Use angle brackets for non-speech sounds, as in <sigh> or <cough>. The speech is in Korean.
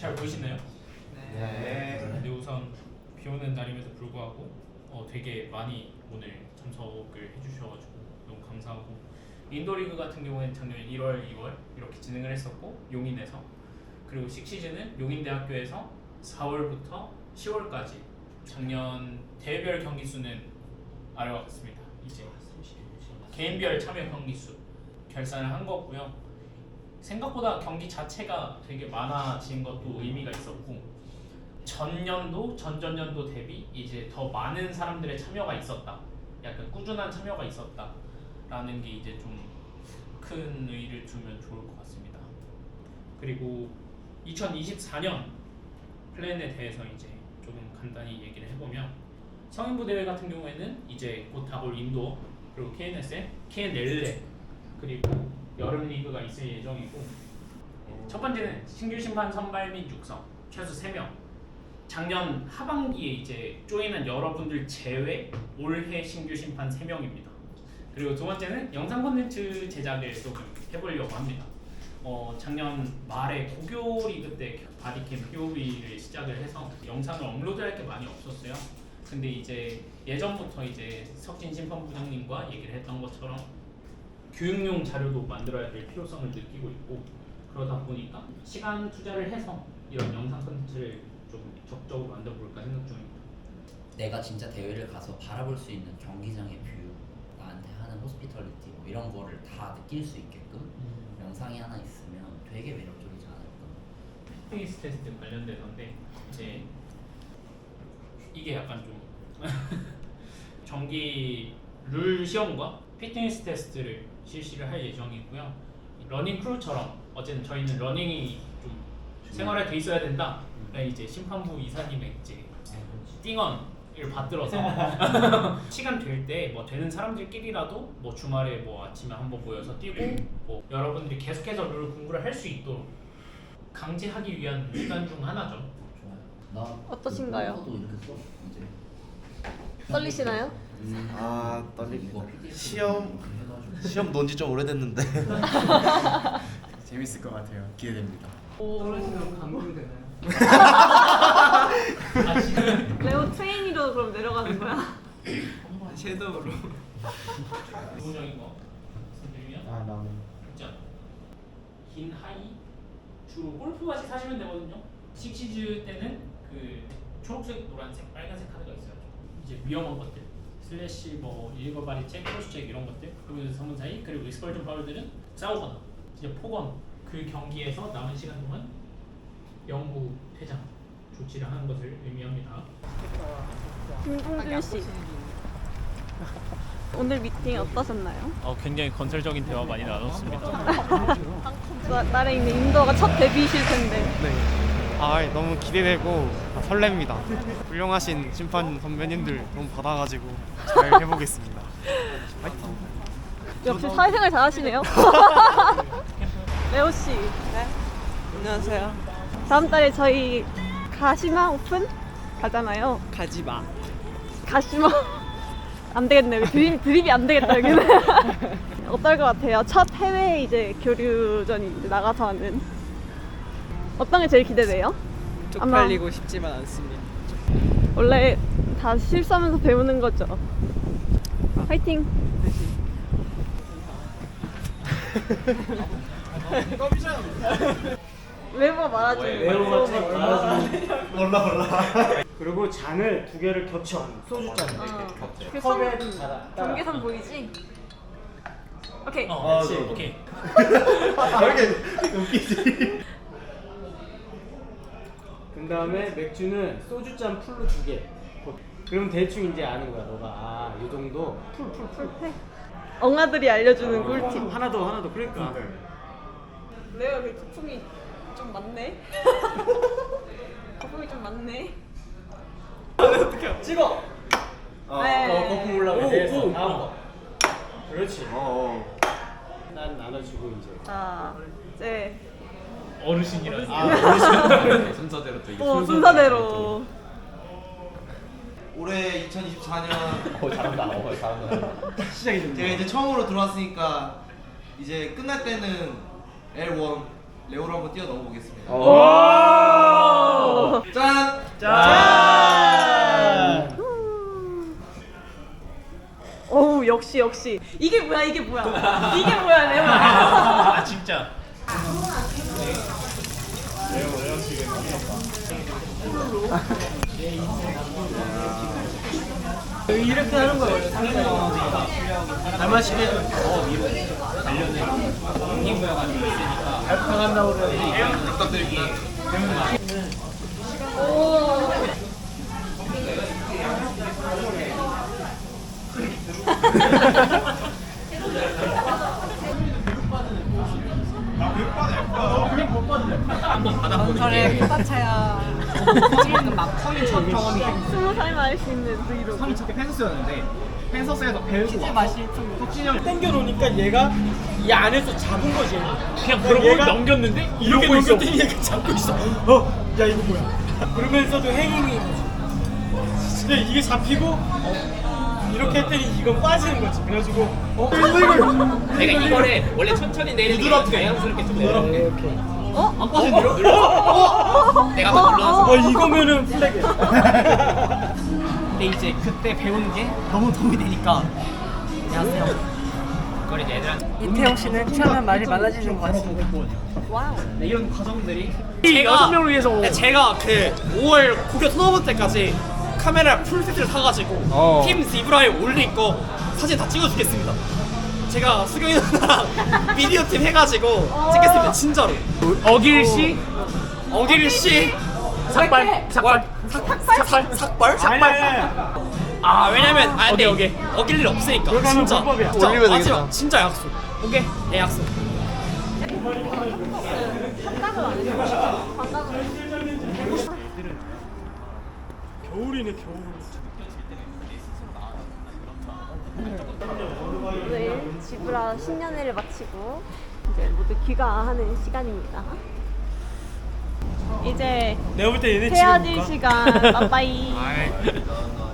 잘 보이시나요? 네. 근데 우선 비 오는 날임에도 불구하고 어, 되게 많이 오늘 참석을 해주셔가지고 너무 감사하고 인도 리그 같은 경우에는 작년 1월, 2월 이렇게 진행을 했었고 용인에서 그리고 식시즌은 용인대학교에서 4월부터 10월까지 작년 대회별 경기 수는 아래와 같습니다. 이제 개인별 참여 경기 수 결산을 한 거고요. 생각보다 경기 자체가 되게 많아진 것도 의미가 있었고 전년도 전전년도 대비 이제 더 많은 사람들의 참여가 있었다. 약간 꾸준한 참여가 있었다라는 게 이제 좀 큰 의의를 두면 좋을 것 같습니다. 그리고 2024년 플랜에 대해서 이제 조금 간단히 얘기를 해보면 성인부 대회 같은 경우에는 이제 곧 다올 인도 그리고 KNSL, KNLA 그리고 여름 리그가 있을 예정이고 첫 번째는 신규 심판 선발 및 육성 최소 3명 작년 하반기에 이제 조인한 여러분들 제외 올해 신규 심판 3명입니다. 그리고 두 번째는 영상 콘텐츠 제작을 조금 해보려고 합니다. 어, 작년 말에 고교 리그 때 바디캠 POV를 시작을 해서 영상을 업로드할 게 많이 없었어요. 근데 이제 예전부터 이제 석진 심판부장님과 얘기를 했던 것처럼 교육용 자료도 만들어야 될 필요성을 느끼고 있고 그러다 보니까 시간 투자를 해서 이런 영상 콘텐츠를 좀 적극적으로 만들어 볼까 생각 중입니다. 내가 진짜 대회를 가서 바라볼 수 있는 경기장의 뷰, 나한테 하는 호스피털리티 뭐 이런 거를 다 느낄 수 있게끔 영상이 하나 있으면 되게 매력적이지 않을까. 피트니스 테스트 관련된 건데 이제 이게 약간 좀 <laughs> 정기 룰 시험과 피트니스 테스트를 실시를 할 예정이고요. 러닝 크루처럼 어쨌든 저희는 러닝이 좀 생활에 돼 있어야 된다. 네, 이제 심판부 이사님의 이제 띵언을 받들어서 <laughs> <laughs> 시간 될 때 뭐 되는 사람들끼리라도 뭐 주말에 뭐 아침에 한번 모여서 뛰고 뭐 여러분들이 계속해서 룰 공부를 할 수 있도록 강제하기 위한 수단 중 하나죠. 좋아요. 나 어떠신가요? 도 이렇게 써 이제. 떨리시나요? 음, 아 떨립니다. 시험. 시험 논지 좀 오래됐는데 <laughs> 재밌을 것 같아요. 기대됩니다. 떨어지면 감금 되나요? 아 레오 트레이니로 그럼 내려가는 거야? 섀도우로 기본적인 거 말씀드리면 아 나는 있죠. 긴 하이 주로 골프 같이 사시면 되거든요. 식시즈 때는 그 초록색, 노란색, 빨간색 카드가 있어요. 이제 위험한 것들 슬래시 뭐 일거 바리 책, 크로스 책 이런 것들 그리고 성분 사이 그리고 익스펄전 파울들은 싸우거나 이제 폭언 그 경기에서 남은 시간 동안 영구 퇴장 조치를 하는 것을 의미합니다. 김동준 씨 <laughs> 오늘 미팅 어떠셨나요? 어, 굉장히 건설적인 대화 많이 나눴습니다. 나, 나래 있는 인도가 첫 데뷔이실 텐데 네. 아 너무 기대되고 설렙니다. 훌륭하신 심판 선배님들 너무 받아가지고 잘 해보겠습니다. <laughs> 화이팅. 역시 사회생활 잘하시네요. <laughs> 레오 씨 네? 안녕하세요 다음 달에 저희 가시마 오픈 가잖아요. 가지 마 가시마 <laughs> 안 되겠네 여기 드립, 드립이 안 되겠다 여기는 어떨 것 같아요 첫 해외 이제 교류전이 이제 나가서 하는 어떤 게 제일 기대돼요? 쪽팔리고 싶지만 않습니다. 원래 다 실수하면서 배우는 거죠. 파이팅! 외부가 말하지 그리고 잔을 두 개를 겹쳐 소주잔 그 컵에 선- 따라 경계선 보이지? 오케이. 어, 오케이. <laughs> 그 다음에 맥주는 소주잔 풀로 두 개. 그럼 대충 이제 아는 거야 너가. 아이 정도. 풀 풀 풀 엉아들이 알려주는 꿀팁. 하나 더 하나 더. 그러니까. 레오 그 거품이 좀 많네. <laughs> 거품이 좀 많네. 찍어! 어, 네. 어 거품 올라가 오, 오. 다음 거. 그렇지. 어, 난 나눠주고 이제. 자 이제 어르신이라는 순서대로 또 이게 또 순서대로 올해 2024년 <laughs> 어 잘한다. 어 잘한다. <laughs> 시작이 제가 이제 처음으로 들어왔으니까 이제 끝날 때는 L1 레오로 한번 뛰어 넣어 보겠습니다. 오! 짠! 짠! 어우 역시 역시 이게 뭐야 이게 뭐야 이게 뭐야 레오 <laughs> 아 진짜. 이렇게 하는 거예요. 잘 마시게. 알파 간다고 그러는데 부탁드립니다. 전설의 휘파차야 찍는 막 성인 첫 경험이 스무 살만 할수 있는 브이로그 형이 저게 펜서스였는데 펜서스에서 배우고 치즈 맛이 덕진이 형 땡겨놓으니까 얘가 이 안에서 잡은 거지. 그냥 그러고 얘가 넘겼는데 이렇게 이러고 있어. 넘겼더니 <laughs> 얘가 잡고 있어. 어, 야 이거 뭐야? 그러면서도 행인이 근데 이게 잡히고 어, 이렇게 했더니 이건 빠지는 거지. 그래가지고 어, 이거 이거 내가 이거를 <laughs> 원래 천천히 내리는 게 자연스럽게 좀 내려. 이렇게. 어? 안 빠져 눌러 눌러. 내가 막 눌러서. 어 이거면은 <laughs> 플래그야. 근데 이제 그때 배우는 게 너무 도움이 되니까 안녕하세요 그걸 이제 애들한테 이태영 씨는 취하면 말이 많아지는 것 같습니다 와우 이런 과정들이 제가 여섯 명을 위해서 제가 그 5월 고교 토너먼트 때까지 카메라 풀 세트를 사가지고 어. 팀 지브라에 올릴 거 사진 다 찍어주겠습니다 제가 수경이 누나랑 <laughs> 미디어 팀 해가지고 찍겠습니다 진짜로. 어길 씨? 어길 씨? 삭발 삭발. 삭발? 삭발? 삭발? 아 왜냐면 아 근데 오케이, 어길 일 없으니까. 진짜. 불법이야. 진짜. 올리면 마지막 되겠다. 진짜 약속. 오케이? 네 약속. 안 해줘 반각을 겨울이네 겨울. 오늘 지브라 신년회를 마치고 이제 모두 귀가하는 시간입니다. 이제 내가 볼 때 얘네 헤어질 지금 시간. 빠빠이. <laughs> 아,